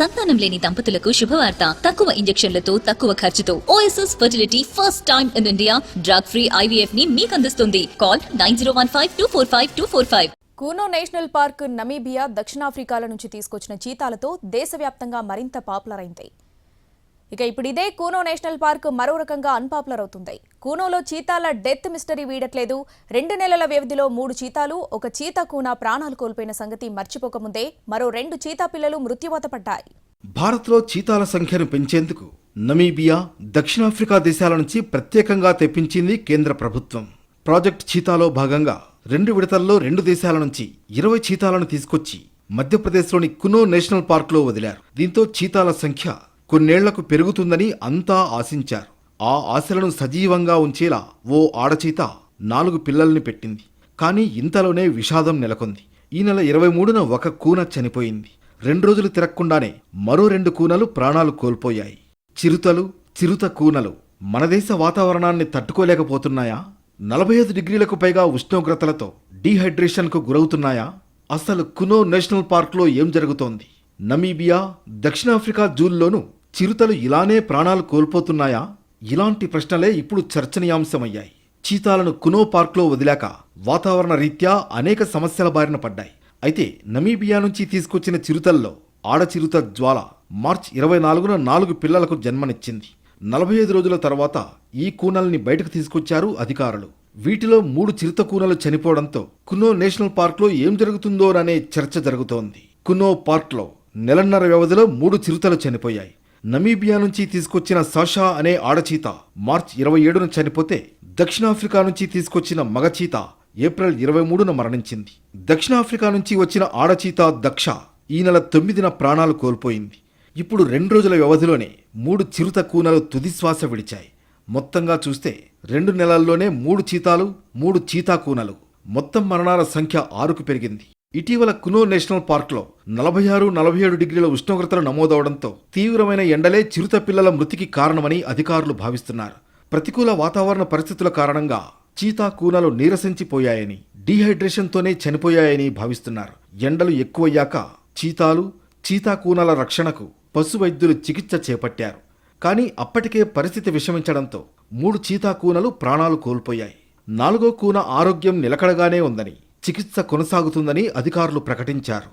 సంతానం లేని దంపతులకు శుభవార్త. తక్కువ ఇంజెక్షన్లతో తక్కువ ఖర్చుతో. OSS fertility first time in India drug free ఐవీఎఫ్ని మీకు అందిస్తుంది. Call nine zero one five two four five two four five Kuno national park Namibia దక్షిణాఫ్రికాల నుంచి తీసుకొచ్చిన చీతాలతో దేశవ్యాప్తంగా మరింత పాపులర్ అయింది. ఇక ఇప్పుడు ఇదే కూనో నేషనల్ పార్క్ మరో రకంగా అన్పాపులర్ అవుతుంది. కూనోలో చీతాల డెత్ మిస్టరీ వీడట్లేదు. రెండు నెలల వ్యవధిలో మూడు చీతాలు ఒక చీత కూన ప్రాణాలు కోల్పోయిన సంగతి మర్చిపోకముందే మరో రెండు చీతా పిల్లలు మృత్యువాత పడ్డాయి. భారత్లో చీతాల సంఖ్యను పెంచేందుకు నమీబియా దక్షిణాఫ్రికా దేశాల నుంచి ప్రత్యేకంగా తెప్పించింది కేంద్ర ప్రభుత్వం. ప్రాజెక్ట్ చీతాలో భాగంగా రెండు విడతల్లో రెండు దేశాల నుంచి ఇరవై చీతాలను తీసుకొచ్చి మధ్యప్రదేశ్లోని కునో నేషనల్ పార్క్లో వదిలారు. దీంతో చీతాల సంఖ్య కొన్నేళ్ళకు పెరుగుతుందని అంతా ఆశించారు. ఆ ఆశలను సజీవంగా ఉంచేలా ఓ ఆడచీత నాలుగు పిల్లల్ని పెట్టింది. కానీ ఇంతలోనే విషాదం నెలకొంది. ఈ నెల ఇరవై మూడున ఒక కూన చనిపోయింది. రెండు రోజులు తిరక్కుండానే మరో రెండు కూనలు ప్రాణాలు కోల్పోయాయి. చిరుతలు చిరుత కూనలు మన దేశ వాతావరణాన్ని తట్టుకోలేకపోతున్నాయా? నలభై ఐదు డిగ్రీలకు పైగా ఉష్ణోగ్రతలతో డీహైడ్రేషన్కు గురవుతున్నాయా? అసలు కునో నేషనల్ పార్క్లో ఏం జరుగుతోంది? నమీబియా దక్షిణాఫ్రికా జూల్లోనూ చిరుతలు ఇలానే ప్రాణాలు కోల్పోతున్నాయా? ఇలాంటి ప్రశ్నలే ఇప్పుడు చర్చనీయాంశమయ్యాయి. చీతాలను కునో పార్క్లో వదిలాక వాతావరణ రీత్యా అనేక సమస్యల బారిన పడ్డాయి. అయితే నమీబియా నుంచి తీసుకొచ్చిన చిరుతల్లో ఆడచిరుత జ్వాల మార్చ్ ఇరవై నాలుగున నాలుగు పిల్లలకు జన్మనిచ్చింది. నలభై ఐదు రోజుల తర్వాత ఈ కూనల్ని బయటకు తీసుకొచ్చారు అధికారులు. వీటిలో మూడు చిరుత కూనలు చనిపోవడంతో కునో నేషనల్ పార్క్లో ఏం జరుగుతుందోననే చర్చ జరుగుతోంది. కునో పార్క్లో నెలన్నర వ్యవధిలో మూడు చిరుతలు చనిపోయాయి. నమీబియా నుంచి తీసుకొచ్చిన సాషా అనే ఆడచీత మార్చ్ ఇరవై ఏడున చనిపోతే దక్షిణాఫ్రికా నుంచి తీసుకొచ్చిన మగచీత ఏప్రిల్ ఇరవై మూడున మరణించింది. దక్షిణాఫ్రికా నుంచి వచ్చిన ఆడచీత దక్ష ఈ నెల తొమ్మిదిన ప్రాణాలు కోల్పోయింది. ఇప్పుడు రెండు రోజుల వ్యవధిలోనే మూడు చిరుత కూనలు తుదిశ్వాస విడిచాయి. మొత్తంగా చూస్తే రెండు నెలల్లోనే మూడు చీతాలు మూడు చీతా కూనలు. మొత్తం మరణాల సంఖ్య ఆరుకు పెరిగింది. ఇటీవల కునో నేషనల్ పార్క్లో నలభై ఆరు నలభై ఏడు డిగ్రీల ఉష్ణోగ్రతలు నమోదవడంతో తీవ్రమైన ఎండలే చిరుత పిల్లల మృతికి కారణమని అధికారులు భావిస్తున్నారు. ప్రతికూల వాతావరణ పరిస్థితుల కారణంగా చీతా కూనలు నీరసించిపోయాయని డీహైడ్రేషన్తోనే చనిపోయాయని భావిస్తున్నారు. ఎండలు ఎక్కువయ్యాక చీతాలు చీతా కూనల రక్షణకు పశు వైద్యులు చికిత్స చేపట్టారు. కానీ అప్పటికే పరిస్థితి విషమించడంతో మూడు చీతా కూనలు ప్రాణాలు కోల్పోయాయి. నాలుగో కూన ఆరోగ్యం నిలకడగానే ఉందని చికిత్స కొనసాగుతుందని అధికారులు ప్రకటించారు.